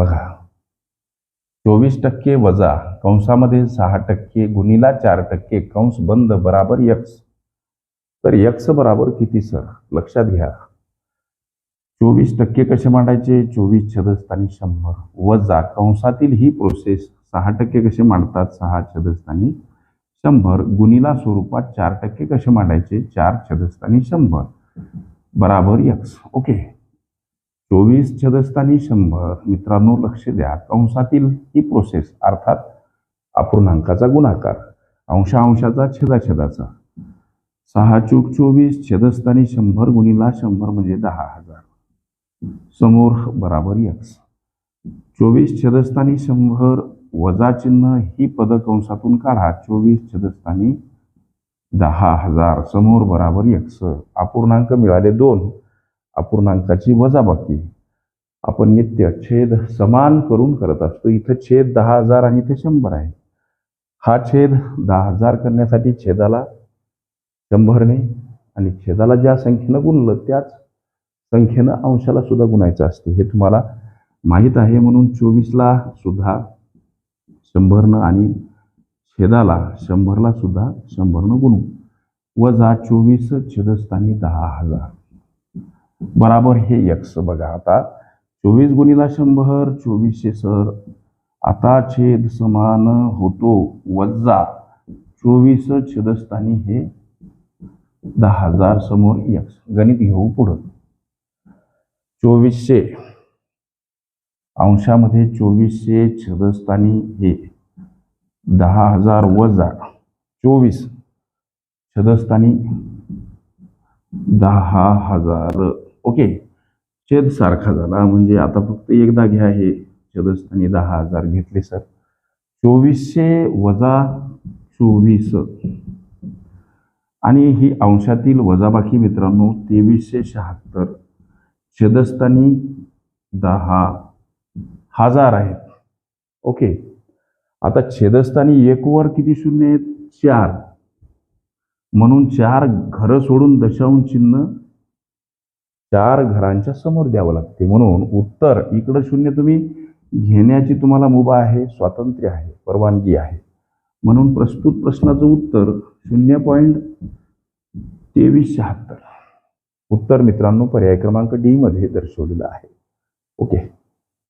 बघा. चोवीस टक्के वजा कंसामध्ये सहा टक्के गुणीला चार टक्के कंस बंद बराबर यक्स. तर यक्स बराबर किती सर? लक्षात घ्या. चोवीस टक्के कसे मांडायचे? चोवीस छदस्थानी शंभर. वजा कंसातील ही प्रोसेस सहा टक्के कसे मांडतात? सहा छदस्थानी शंभर. गुणीला स्वरूपात चार टक्के कसे मांडायचे? चार छदस्थानी शंभर. बराबर यक्स. ओके. चोवीस छदस्थानी शंभर. मित्रांनो लक्ष द्या. कंसातील ही प्रोसेस अर्थात अपूर्णांकाचा गुणाकार अंशांशाचा छेदाछेदाचा. सहा चूक चोवीस छेदस्थानी शंभर गुणिला शंभर म्हणजे दहा हजार. समोर बराबर यक्स चोवीस छदस्थानी शंभर वजा चिन्ह ही पद कंसातून काढा. चोवीस छदस्थानी दहा हजार. समोर बराबर यक्स अपूर्णांक मिळाले दोन. अपूर्णांकाची वजाबाकी. आपण नित्य छेद समान करून करत असतो. इथं छेद दहा हजार आणि इथे शंभर आहे. हा छेद दहा हजार करण्यासाठी छेदाला शंभरने आणि छेदाला ज्या संख्येनं गुणलं त्याच संख्येनं अंशाला सुद्धा गुणायचं असते. हे तुम्हाला माहीत आहे म्हणून चोवीसला सुद्धा शंभरनं आणि छेदाला शंभरला सुद्धा शंभरनं गुणू. वजा चोवीस छेदस्थानी दहा हजार. बराबर हे यक्स बघा आता. चोवीस गुणीला शंभर चोवीसशे सर. आता छेद समान होतो वजा चोवीस छेदस्थानी हे दहा हजार समोर यक्स गणित घेऊ पुढं. चोवीसशे अंशामध्ये चोवीसशे छेदस्थानी हे दहा हजार वजा. चोवीस छदस्थानी दहा हजार ओके छेद सारखा झाला. म्हणजे आता फक्त एकदा घ्या हे छेदस्थानी दहा हजार घेतले सर. चोवीसशे वजा चोवीस. आणि ही अंशातील वजाबाकी मित्रांनो तेवीसशे शहात्तर. छेदस्थानी दहा हजार आहेत. ओके. आता छेदस्थानी एक वर किती शून्य आहेत? चार. म्हणून चार घरं सोडून दशांश चिन्ह चार घरांच्या समोर द्यावं लागते. म्हणून उत्तर इकडं शून्य तुम्ही घेण्याची तुम्हाला मुभा आहे स्वातंत्र्य आहे परवानगी आहे. म्हणून प्रस्तुत प्रश्नाचं उत्तर शून्य पॉईंट तेवीस शहात्तर. उत्तर मित्रांनो पर्याय क्रमांक डी मध्ये दर्शवलेलं आहे. ओके.